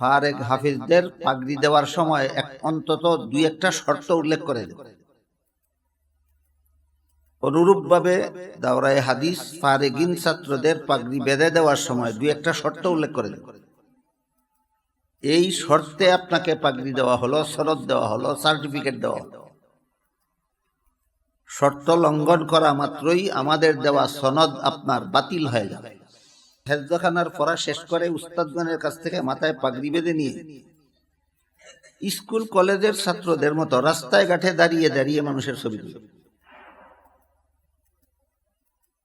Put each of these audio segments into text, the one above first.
ফারেক হাফিজদের পাগড়ি দেওয়ার সময় এক অন্তত দুই একটা শর্ত উল্লেখ করে অনুরূপভাবে দাওরায় হাদিস ফারেগিন ছাত্রদের পাগড়ি বেঁধে দেওয়ার সময় দুই একটা শর্ত উল্লেখ করে এই শর্তে আপনাকে পাগড়ি দেওয়া হলো, সনদ দেওয়া হলো, সার্টিফিকেট দেওয়া হলো। শর্ত লঙ্ঘন করা মাত্রই আমাদের দেওয়া সনদ আপনার বাতিল হয়ে যাবে। হেজখানার পড়া শেষ করে উস্তাদগণের কাছ থেকে মাথায় পাগড়ি বেঁধে নিয়ে স্কুল কলেজের ছাত্রদের মতো রাস্তায় ঘাটে দাঁড়িয়ে দাঁড়িয়ে মানুষের ছবি তুলে।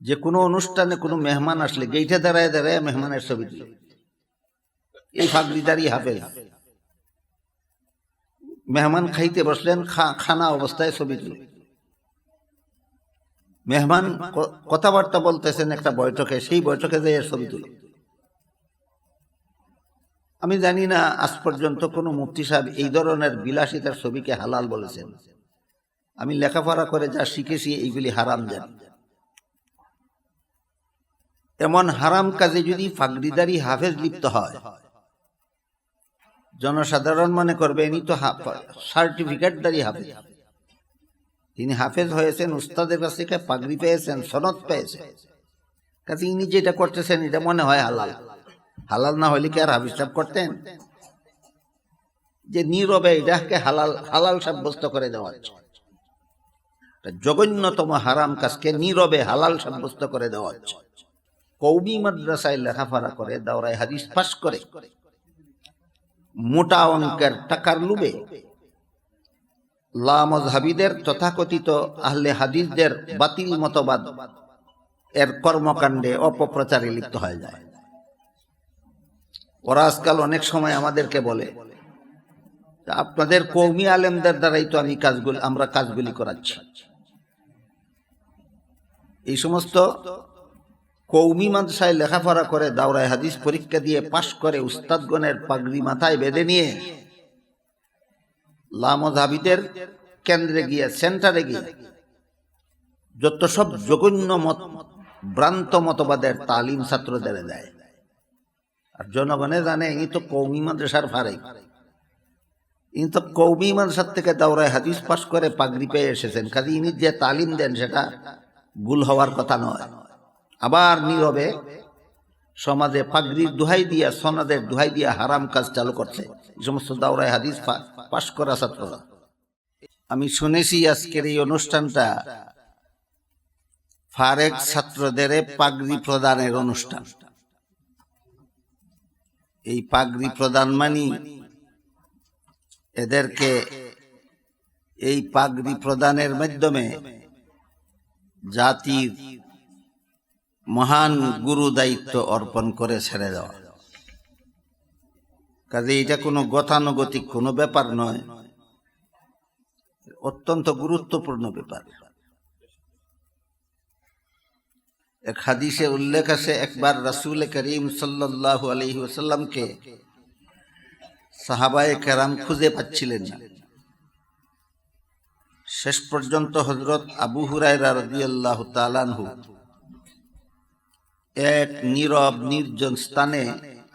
যে কোনো অনুষ্ঠানে কোনো মেহমান আসলে গেইটে দাঁড়ায় দাঁড়ায় মেহমানের ছবি তুলে। এই পাগড়ি দাঁড়িয়ে হাফেজ। মেহমান খাইতে বসলেন খানা অবস্থায় ছবি তুলে। মেহমান কথাবার্তা বলতেছেন একটা বৈঠকে, সেই বৈঠকে যেয়ে ছবি তুলে। আমি জানি না, আজ পর্যন্ত কোনো মুফতি সাহেব এই ধরনের বিলাসিতার ছবিকে হালাল বলেছেন। আমি লেখাপড়া করে যা শিখেছি, এইগুলি হারাম জানি। এমন হারাম কাজে যদি ফাগরিদারি হাফেজ লিপ্ত হয়, জনসাধারণ মনে করবে ইনি তো সার্টিফিকেট সার্টিফিকেটদারি হাফেজ। তিনি হাফেজ হয়েছেন, উস্তাদের কাছ থেকে পাগড়ি পেয়েছেন, সনদ পেয়েছেন। কাজে ইনি যেটা করতেছেন, এটা মনে হয় হালাল। হালাল না হলে কি আর হাফিজ সাহেব করতেন? যে নীরবে এটাকে হালাল হালাল সাব্যস্ত করে দেওয়া হচ্ছে। জঘন্যতম হারাম কাজকে নীরবে হালাল সাব্যস্ত করে দেওয়া হচ্ছে। কৌমি মাদ্রাসায় লেখাপড়া করে, দাওরায় হাদিস পাস করে। মোটা অঙ্কের টাকার লুবে লামজহাবিদের তথাকথিত আহলে হাদিসদের বাতিল মতবাদ এর কর্মকাণ্ডে অপপ্রচারে লিপ্ত হয়ে যায়। ওরা আজকাল অনেক সময় আমাদেরকে বলে আপনাদের কৌমি আলেমদের দ্বারাই তো আমি কাজগুলি, আমরা কাজগুলি করাচ্ছি। এই সমস্ত কৌমি মাদ্রাসায় লেখাপড়া করে দাওরায় হাদিস পরীক্ষা দিয়ে পাশ করে উস্তাদগণের পাগড়ি মাথায় বেঁধে নিয়ে লামধাবিদের কেন্দ্রে গিয়ে, সেন্টারে গিয়ে যত সব জঘন্য মত, ভ্রান্ত মতবাদের তালিম ছাত্রদের দেয়। আর জনগণে জানে, ইনি তো কৌমি মাদ্রাসার ফারে ইনি তো কৌমি মাদ্রাসার থেকে দাওরায় হাদিস পাশ করে পাগড়ি পেয়ে এসেছেন। কাজে ইনি যে তালিম দেন, সেটা ভুল হওয়ার কথা নয়। আবার নীরবে সমাজে পাগড়ির দুহাই দিয়া, সনাদের দুহাই দিয়া হারাম কাজ চালু করছে। এই সমস্ত দাওরায় হাদিস পা- পাশ করা ছাত্ররা আমি শুনেছি আজকের এই অনুষ্ঠানটা ফারেক ছাত্রদের পাগড়ি প্রদানের অনুষ্ঠান। এই পাগড়ি প্রদান মানি এদেরকে এই পাগড়ি প্রদানের মাধ্যমে জাতির মহান গুরু দায়িত্ব অর্পণ করে ছেড়ে দেওয়া। কাজে এটা কোনো গতানুগতিক কোনো ব্যাপার নয়। অত্যন্ত গুরুত্বপূর্ণ ব্যাপার। এক হাদিসে উল্লেখ আছে, একবার রাসূল করিম সাল্লাল্লাহু আলাইহি ওয়াসাল্লামকে সাহাবায়ে কেরাম খুঁজে পাচ্ছিলেন শেষ পর্যন্ত হজরত আবু হুরায়রা রাদিয়াল্লাহু তাআলাহু এক নীরব, নির্জন স্থানে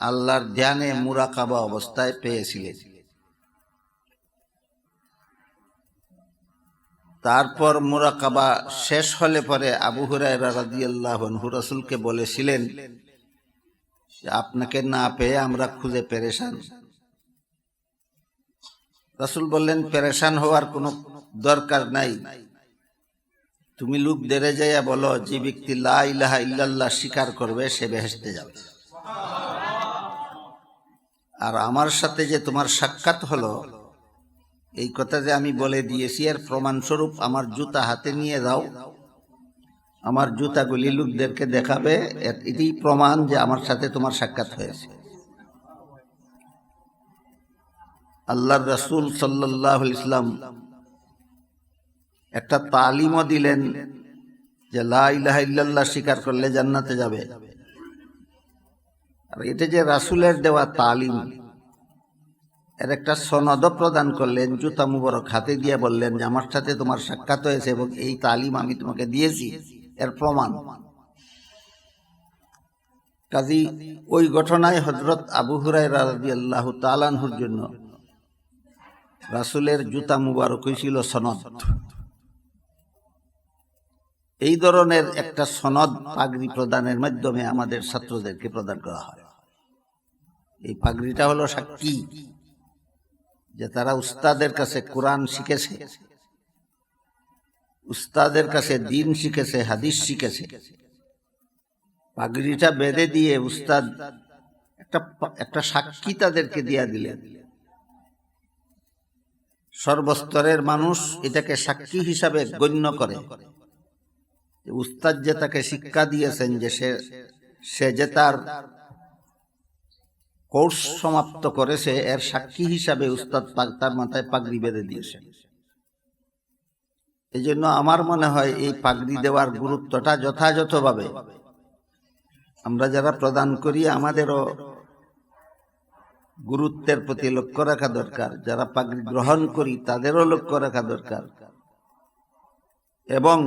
আল্লাহর ধ্যানে মুরাকাবা অবস্থায় পেয়েছিলেন। তারপর মুরাকাবা শেষ হলে পরে আবু হুরায়রা রাদিয়াল্লাহু রাসূলকে বলেছিলেন, আপনাকে না পেয়ে আমরা খুঁজে পেরেশান। রাসূল বললেন, পেরেশান হওয়ার কোনো দরকার নাই। তুমি লোক দেরে যাইয়া বলো, যে ব্যক্তি লা ইলাহা ইল্লাল্লাহ স্বীকার করবে, সে বেহেশতে যাবে। আর আমার সাথে যে তোমার সাক্ষাৎ হলো, এই কথা যে আমি বলে দিয়েছি, এর প্রমাণস্বরূপ আমার জুতা হাতে নিয়ে যাও। আমার জুতাগুলি লোকদেরকে দেখাবে এটি প্রমাণ যে আমার সাথে তোমার সাক্ষাৎ হয়েছে। আল্লাহ রাসূল আলাইহি ইসলাম একটা তালিমও দিলেন যে লা ইলাহা ইল্লাল্লাহ স্বীকার করলে জান্নাতে যাবে। আর এটা যে রাসূলের দেওয়া তালিম, এর একটা সনদ প্রদান করলেন, জুতা মুবারক হাতে দিয়ে বললেন যে, আমার সাথে তোমার সাক্ষাৎ হয়েছে এবং এই তালিম আমি তোমাকে দিয়েছি, এর প্রমাণ। কাজী, ওই ঘটনায় হজরত আবু হুরাই রাজি আল্লাহ তালানহুর জন্য রাসুলের জুতা মুবারক হয়েছিল সনদ। এই ধরনের একটা সনদ পাগড়ি প্রদানের মাধ্যমে আমাদের ছাত্রদেরকে প্রদান করা হয়। এই পাগড়িটা হলো সাক্ষী, যে তারা উস্তাদের কাছে কোরআন শিখেছে। উস্তাদের কাছে দিন শিখেছে, হাদিস শিখেছে। পাগড়িটা বেঁধে দিয়ে উস্তাদ একটা একটা সাক্ষী তাদেরকে দিয়া দিলেন। সর্বস্তরের মানুষ এটাকে সাক্ষী হিসাবে গণ্য করে। উস্তাদ যে তাকে শিক্ষা দিয়েছেন যে সে যে তার কোর্স সমাপ্ত করেছে এর সাক্ষী হিসাবে উস্তাদ পাক- তার মাথায় পাগড়ি বেঁধে দিয়েছেন এই জন্য আমার মনে হয় এই পাগড়ি দেওয়ার গুরুত্বটা যথাযথভাবে আমরা যারা প্রদান করি, আমাদেরও গুরুত্বের প্রতি লক্ষ্য রাখা দরকার। যারা পাগড়ি গ্রহণ করি, তাদেরও লক্ষ্য রাখা দরকার। এবং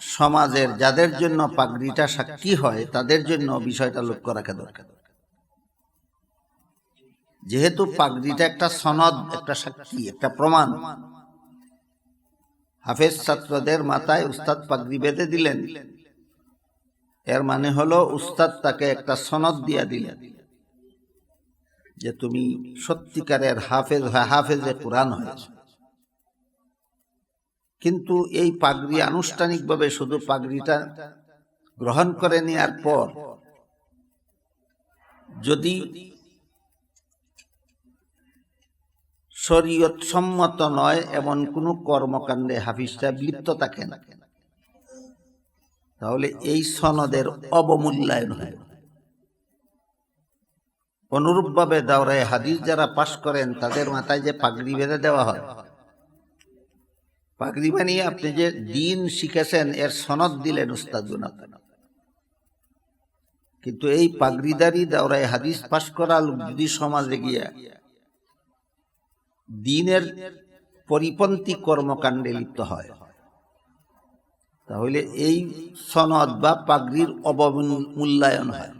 সমাজের যাদের জন্য পাগড়িটা সাক্ষী হয়, তাদের জন্য বিষয়টা লক্ষ্য রাখা দরকার। যেহেতু পাগড়িটা একটা সনদ একটা সাক্ষী একটা প্রমাণ। হাফেজ ছাত্রদের মাথায় উস্তাদ পাগড়ি বেঁধে দিলেন। এর মানে হলো উস্তাদ তাকে একটা সনদ দিয়া দিলেন যে তুমি সত্যিকারের হাফেজ হাফেজে কোরআন হয়েছ। কিন্তু এই পাগড়ি আনুষ্ঠানিকভাবে শুধু পাগড়িটা গ্রহণ করে নেওয়ার পর যদি শরীয়ত সম্মত নয়, এমন কোনো কর্মকাণ্ডে হাফিজটা লিপ্ত থাকেন তাহলে এই সনদের অবমূল্যায়ন হয়। অনুরূপভাবে দাওরায় হাদিস যারা পাশ করেন, তাদের মাথায় যে পাগড়ি বেঁধে দেওয়া হয়। পাগড়ি বানিয়ে আপনি যে দিন শিখেছেন, এর সনদ দিলেন উস্তাদ কিন্তু এই পাগড়িদারি দাওরায় হাদিস পাশ করা যদি সমাজে গিয়া দিনের পরিপন্থী কর্মকাণ্ডে লিপ্ত হয়। তাহলে এই সনদ বা পাগড়ির অবমূল্যায়ন হয়।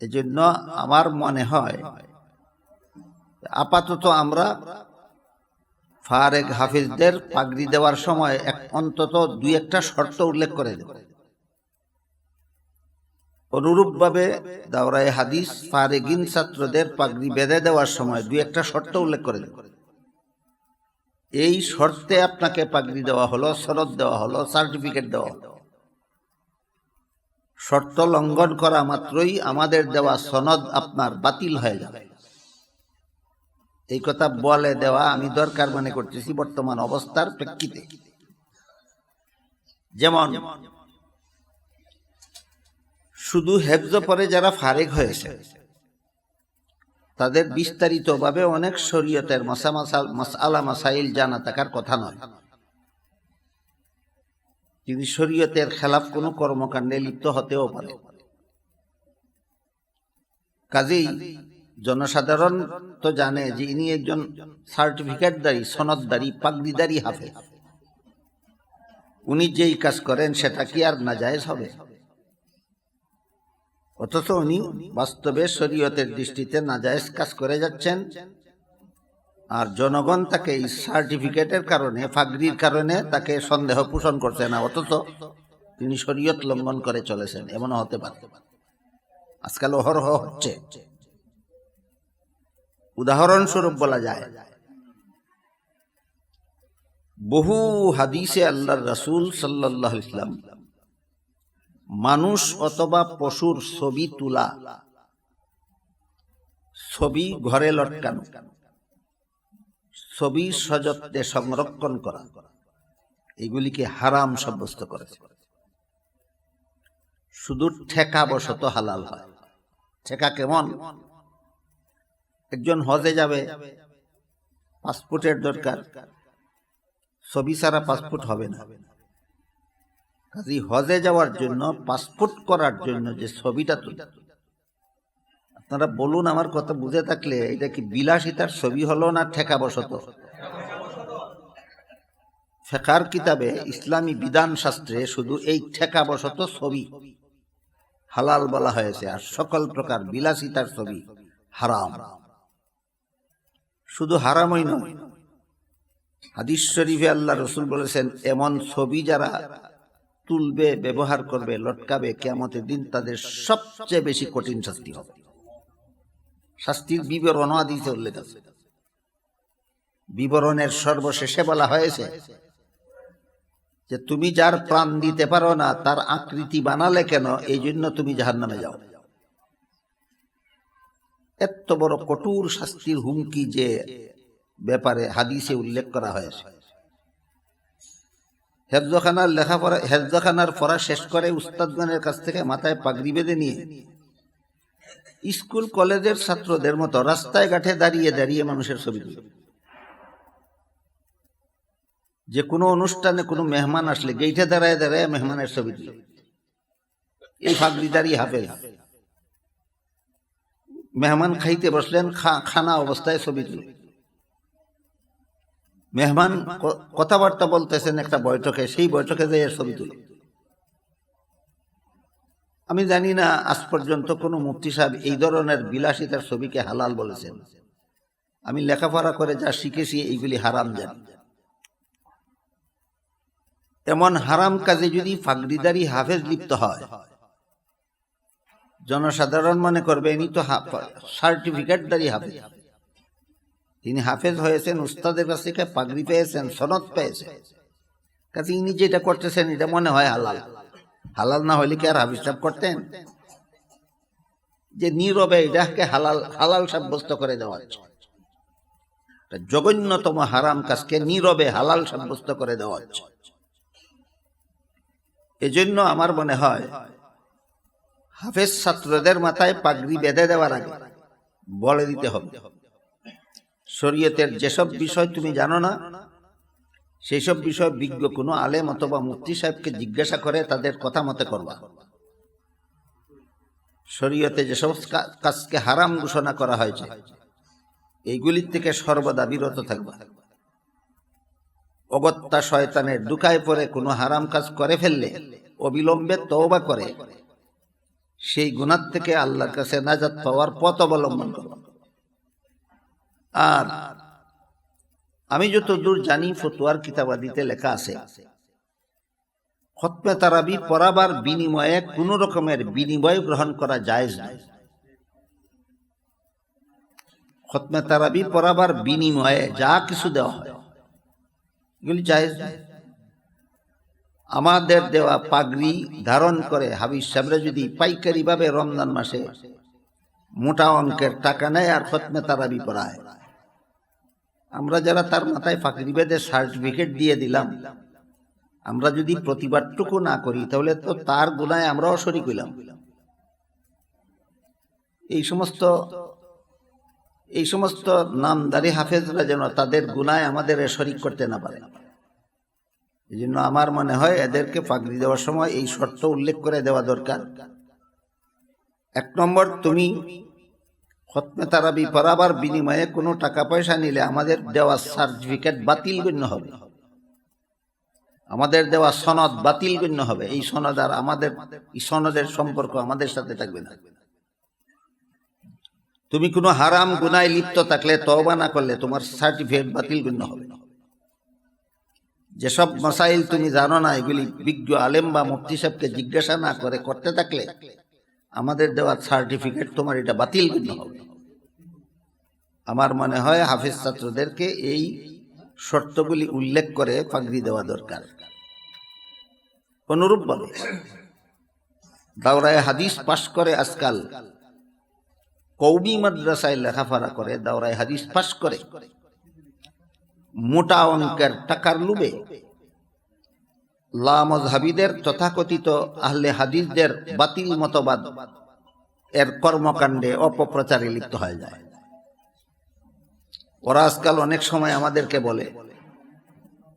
এজন্য আমার মনে হয়, আপাতত আমরা ফারেক হাফিজদের পাগড়ি দেওয়ার সময় এক অন্তত দুই একটা শর্ত উল্লেখ করে দেব। অনুরূপভাবে দাওরায় হাদিস ফারেগিন ছাত্রদের পাগড়ি বেঁধে দেওয়ার সময় দুই একটা শর্ত উল্লেখ করে এই শর্তে আপনাকে পাগড়ি দেওয়া হলো, সনদ দেওয়া হলো, সার্টিফিকেট দেওয়া শর্ত লঙ্ঘন করা মাত্রই আমাদের দেওয়া সনদ আপনার বাতিল হয়ে যাবে। এই কথা বলে দেওয়া আমি দরকার মনে করতেছি বর্তমান অবস্থার প্রেক্ষিতে। যেমন শুধু হেফজ পরে যারা ফারেক হয়েছে। তাদের বিস্তারিতভাবে অনেক শরীয়তের মশা মাসাল মাসালা মাসাইল জানা থাকার কথা নয়। তিনি শরীয়তের খেলাফ কোনো কর্মকাণ্ডে লিপ্ত হতেও পারে। কাজেই জনসাধারণ তো জানে যে ইনি একজন সার্টিফিকেটদারি সনদদারি পাগড়িদারি হাফে উনি যেই কাজ করেন সেটা কি আর না জায়েজ হবে? অথচ উনি বাস্তবে শরীয়তের দৃষ্টিতে নাজায়েজ কাজ করে যাচ্ছেন। আর জনগণ তাকে এই সার্টিফিকেটের কারণে, ফাগরির কারণে তাকে সন্দেহ পোষণ করছে না, অথচ তিনি শরীয়ত লঙ্ঘন করে চলেছেন এমন হতে পারে। আজকাল অহরহ হচ্ছে। উদাহরণস্বরূপ বলা যায়, বহু হাদিসে আল্লাহর রাসূল আলাইহি ইসলাম মানুষ অথবা পশুর ছবি তোলা। ছবি ঘরে লটকানো। ছবি সযত্নে সংরক্ষণ করা। এগুলিকে হারাম সাব্যস্ত করেছে। শুধু ঠেকা বশত হালাল হয়। ঠেকা কেমন? একজন হজে যাবে, পাসপোর্টের দরকার। ছবি ছাড়া পাসপোর্ট হবে না। কাজী হজে যাওয়ার জন্য পাসপোর্ট করার জন্য যে ছবিটা তুলে। আপনারা বলুন আমার কথা বুঝে থাকলে এটা কি বিলাসিতার ছবি হলো না ঠেকা বসত ফেকার কিতাবে ইসলামী বিধান শাস্ত্রে শুধু এই ঠেকা বসত ছবি হালাল বলা হয়েছে আর সকল প্রকার বিলাসিতার ছবি হারাম। শুধু হারামই নয়, হাদিস শরীফে আল্লাহ রসুল বলেছেন, এমন ছবি যারা তুলবে, ব্যবহার করবে, লটকাবে কেমতের দিন তাদের সবচেয়ে বেশি কঠিন শাস্তি হবে। শাস্তির বিবরণ আদিতে উল্লেখ আছে। বিবরণের সর্বশেষে বলা হয়েছে যে, তুমি যার প্রাণ দিতে পারো না, তার আকৃতি বানালে কেন? এই জন্য তুমি জাহার নামে যাও। এত বড় কঠোর শাস্তির হুমকি যে ব্যাপারে হাদিসে উল্লেখ করা হয়েছে। হেফজখানার লেখাপড়া, হেফজখানার পড়া শেষ করে উস্তাদগণের কাছ থেকে মাথায় পাগড়ি বেঁধে নিয়ে স্কুল, কলেজের ছাত্রদের মতো রাস্তায় ঘাটে দাঁড়িয়ে দাঁড়িয়ে মানুষের ছবি তুলে। যে কোনো অনুষ্ঠানে কোনো মেহমান আসলে গেইটে দাঁড়ায় দাঁড়ায় মেহমানের ছবি তুলে। এই ফাগড়ি দাঁড়িয়ে হাফেজ মেহমান খাইতে বসলেন খানা অবস্থায় ছবি তুলে। মেহমান কথাবার্তা বলতেছেন একটা বৈঠকে, সেই বৈঠকে যেয়ে ছবি তুলে। আমি জানি না, আজ পর্যন্ত কোনো মুফতি সাহেব এই ধরনের বিলাসিতার ছবিকে হালাল বলেছেন। আমি লেখাপড়া করে যা শিখেছি, এইগুলি হারাম জানি। এমন হারাম কাজে যদি ফাগরিদারি হাফেজ লিপ্ত হয়, জনসাধারণ মনে করবে ইনি তো সার্টিফিকেট সার্টিফিকেটদারি হাফেজ। তিনি হাফেজ হয়েছেন উস্তাদের কাছ থেকে পাগড়ি পেয়েছেন, সনদ পেয়েছেন। কাজে ইনি যেটা করতেছেন, এটা মনে হয় হালাল। হালাল না হলে কি আর হাফিজ করতেন? যে নীরবে এটাকে হালাল হালাল সাব্যস্ত করে দেওয়া হচ্ছে। জঘন্যতম হারাম কাজকে নীরবে হালাল সাব্যস্ত করে দেওয়া হচ্ছে। এজন্য আমার মনে হয়, হাফেজ ছাত্রদের মাথায় পাগড়ি বেঁধে দেওয়ার আগে বলে দিতে হবে। শরীয়তের যেসব বিষয় তুমি জানো না সেই সব বিষয় বিজ্ঞ কোনো আলেম অথবা মুফতি সাহেবকে জিজ্ঞাসা করে তাদের কথা মতে করবা। শরীয়তে যেসব কাজকে হারাম ঘোষণা করা হয়েছে, এইগুলির থেকে সর্বদা বিরত থাকবা। অগত্যা শয়তানের দুকায় পরে কোনো হারাম কাজ করে ফেললে, অবিলম্বে তওবা করে, সেই গুণার থেকে আল্লাহর কাছে নাজাত পাওয়ার পথ অবলম্বন করবা আর আমি যত দূর জানি, ফতুয়ার কিতাবাদিতে লেখা আছে, খতমে তারাবি পড়াবার বিনিময়ে কোন রকমের বিনিময় গ্রহণ করা নয়। খতমে তারাবি পড়াবার বিনিময়ে যা কিছু দেওয়া হয়, এগুলি আমাদের দেওয়া পাগড়ি ধারণ করে হাবিজ সাহেবরা যদি পাইকারি ভাবে রমজান মাসে মোটা অঙ্কের টাকা নেয় আর খতমে তারাবি পড়ায় আমরা যারা তার মাথায় ফাঁকরি বেঁধে সার্টিফিকেট দিয়ে দিলাম, আমরা যদি প্রতিবাদটুকু না করি, তাহলে তো তার গুণায় আমরাও শরিক হইলাম। এই সমস্ত এই সমস্ত নামদারি হাফেজরা যেন তাদের গুণায় আমাদের শরিক করতে না পারে। এই জন্য আমার মনে হয় এদেরকে পাগড়ি দেওয়ার সময় এই শর্ত উল্লেখ করে দেওয়া দরকার। এক নম্বর, তুমি খতমে তারাবি পড়াবার বিনিময়ে কোনো টাকা পয়সা নিলে আমাদের দেওয়া সার্টিফিকেট বাতিল গণ্য হবে। আমাদের দেওয়া সনদ বাতিল গণ্য হবে। এই সনদ আর আমাদের, এই সনদের সম্পর্ক আমাদের সাথে থাকবে না। তুমি কোনো হারাম গুনায় লিপ্ত থাকলে, তওবা না করলে তোমার সার্টিফিকেট বাতিল গণ্য হবে। যেসব মাসাইল তুমি জানো না, এগুলি বিজ্ঞ আলেম বা মুফতি সাহেবকে জিজ্ঞাসা না করে করতে থাকলে আমাদের দেওয়ার সার্টিফিকেট তোমার এটা বাতিল গণ্য হবে। আমার মনে হয় হাফিজ ছাত্রদেরকে এই শর্তগুলি উল্লেখ করে পাগড়ি দেওয়া দরকার। অনুরূপভাবে দাওরায় হাদিস পাশ করে আজকাল কৌমি মাদ্রাসায় লেখাপড়া করে, দাওরায় হাদিস পাশ করে মোটা অঙ্কের টাকার লুবে লামজহাবিদের তথাকথিত আহলে হাদিসদের বাতিল মতবাদ এর কর্মকাণ্ডে অপপ্রচারে লিপ্ত হয়ে যায়। ওরা আজকাল অনেক সময় আমাদেরকে বলে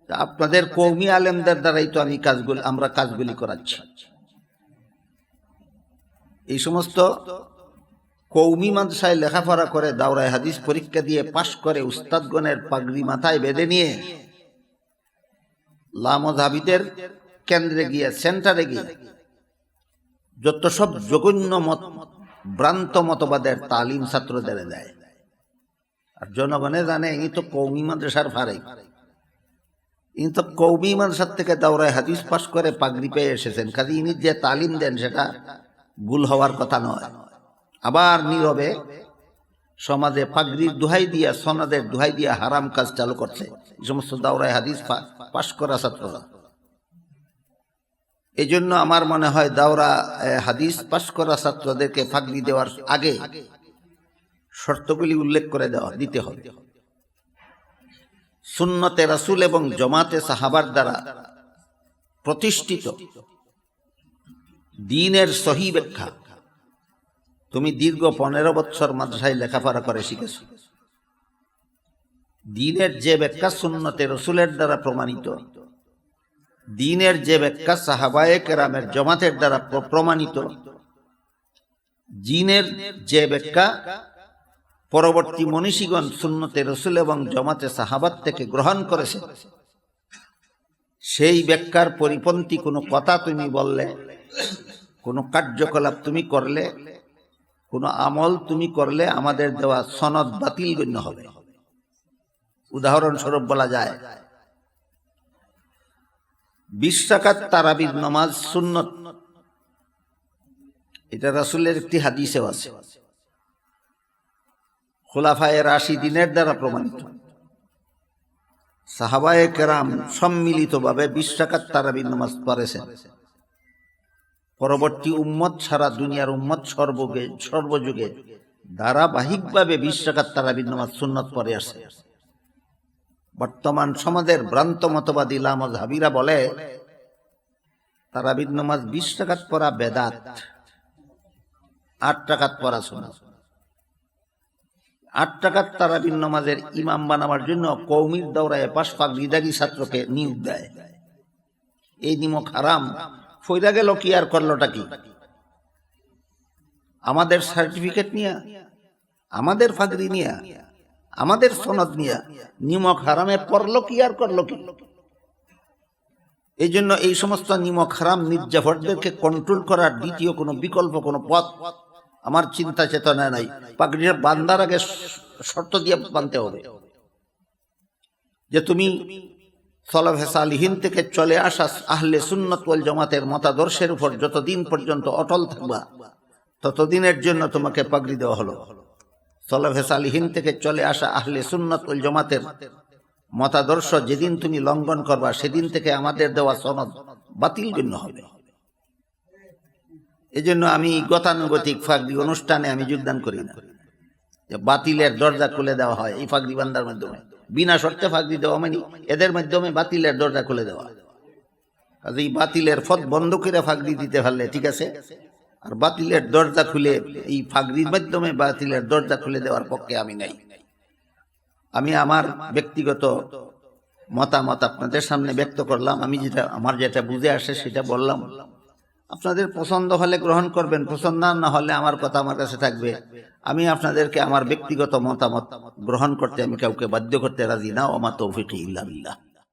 আপনাদের কৌমি আলেমদের দ্বারাই তো আমি কাজগুলি, আমরা কাজগুলি করাচ্ছি। এই সমস্ত কৌমি মাদ্রাসায় লেখাপড়া করে দাওরায় হাদিস পরীক্ষা দিয়ে পাশ করে উস্তাদগণের পাগড়ি মাথায় বেঁধে নিয়ে লামধাবিদের কেন্দ্রে গিয়ে, সেন্টারে গিয়ে, যত সব মত, ভ্রান্ত মতবাদের তালিম ছাত্রদের দেয়। আর জনগণে জানে তো কৌমি মাদ্রাসার ফারে ইনি তো কৌমি মাদ্রাসার থেকে দাওরায় হাদিস পাশ করে পাগড়ি পেয়ে এসেছেন। কাজে ইনি যে তালিম দেন, সেটা ভুল হওয়ার কথা নয়। আবার নীরবে সমাজে পাগড়ির দুহাই দিয়া সনাদের দুহাই দিয়া হারাম কাজ চালু করছে। এই সমস্ত দাওরায় হাদিস পাশ করা ছাত্ররা। এই জন্য আমার মনে হয় দাওরা হাদিস পাশ করা ছাত্রদেরকে ফাগলি দেওয়ার আগে শর্তগুলি উল্লেখ করে দেওয়া, দিতে হবে। সুন্নতে রাসুল এবং জমাতে সাহাবার দ্বারা প্রতিষ্ঠিত দিনের সহি ব্যাখ্যা। তুমি দীর্ঘ পনেরো বৎসর মাদ্রাসায় লেখাপড়া করে শিখেছ। দিনের যে ব্যাখ্যা সুন্নতে রসুলের দ্বারা প্রমাণিত, দিনের যে ব্যাখ্যা সাহাবায়ে কেরামের জমাতের দ্বারা প্রমাণিত, জিনের যে ব্যাখ্যা পরবর্তী মনীষীগণ সুন্নতে রসুল এবং জমাতে সাহাবাত থেকে গ্রহণ করেছে, সেই ব্যাখ্যার পরিপন্থী কোনো কথা তুমি বললে, কোনো কার্যকলাপ তুমি করলে কোনো আমল তুমি করলে আমাদের দেওয়া সনদ বাতিল গণ্য হবে। উদাহরণস্বরূপ বলা যায়, বিশ টাকার তারাবির নমাজ সুন্নত। এটা রাসুলের একটি হাদিসেও আছে। খোলাফায়ে রাশি দিনের দ্বারা প্রমাণিত। সাহাবায়ে কেরাম সম্মিলিতভাবে বিশ টাকার তারাবির নামাজ পড়েছেন। পরবর্তী উম্মত সারা দুনিয়ার উম্মত সর্বগে, সর্বযুগে ধারাবাহিকভাবে বিশ টাকার তারাবির নামাজ সুন্নত পরে আসে। বর্তমান সমাজের ভ্রান্ত মতবাদী লামজ হাবিরা বলে, তারাবির নামাজ বিশ টাকাত পড়া বেদাত, আট টাকাত পড়া শোনা আট টাকার তারাবির নামাজের ইমাম বানাবার জন্য কৌমির দৌড়ায় পাশ পাক ছাত্রকে নিয়োগ দেয়। এই নিমক হারাম ফইরা গেল কি আর করলোটা কি? আমাদের সার্টিফিকেট নিয়ে, আমাদের ফাগরি নিয়া, আমাদের সনদ নিয়ে, নিমক হারামে পড়ল কি আর করল কি? এই জন্য এই সমস্ত নিমক হারাম মির্জাফরদেরকে কন্ট্রোল করার দ্বিতীয় কোনো বিকল্প, কোনো পথ আমার চিন্তা চেতনা নাই। পাগড়িটা বান্দার আগে শর্ত দিয়ে বানতে হবে। যে তুমি সলাফে সালিহীন থেকে চলে আসা আহলে সুন্নত ওয়াল জামাতের মতাদর্শের উপর যতদিন পর্যন্ত অটল থাকবা, ততদিনের জন্য তোমাকে পাগড়ি দেওয়া হলো। সলাফে সালিহীন থেকে চলে আসা আহলে সুন্নত ওয়াল জামাতের মতাদর্শ যেদিন তুমি লঙ্ঘন করবা, সেদিন থেকে আমাদের দেওয়া সনদ বাতিল গণ্য হবে। এই জন্য আমি গতানুগতিক ফাগরি অনুষ্ঠানে আমি যোগদান করি না। যে বাতিলের দরজা খুলে দেওয়া হয় এই ফাগরি বান্দার মাধ্যমে। বিনা শর্তে ফাগরি দেওয়া মানে এদের মাধ্যমে বাতিলের দরজা খুলে দেওয়া। কাজে এই বাতিলের ফত বন্ধ করে ফাগরি দিতে পারলে ঠিক আছে, আর বাতিলের দরজা খুলে এই ফাগরির মাধ্যমে বাতিলের দরজা খুলে দেওয়ার পক্ষে আমি নাই। আমি আমার ব্যক্তিগত মতামত আপনাদের সামনে ব্যক্ত করলাম। আমি যেটা, আমার যেটা বুঝে আসে সেটা বললাম। আপনাদের পছন্দ হলে গ্রহণ করবেন, পছন্দ না হলে আমার কথা আমার কাছে থাকবে। আমি আপনাদেরকে আমার ব্যক্তিগত মতামত গ্রহণ করতে আমি কাউকে বাধ্য করতে রাজি না, ওমা তৌফিক ইল্লা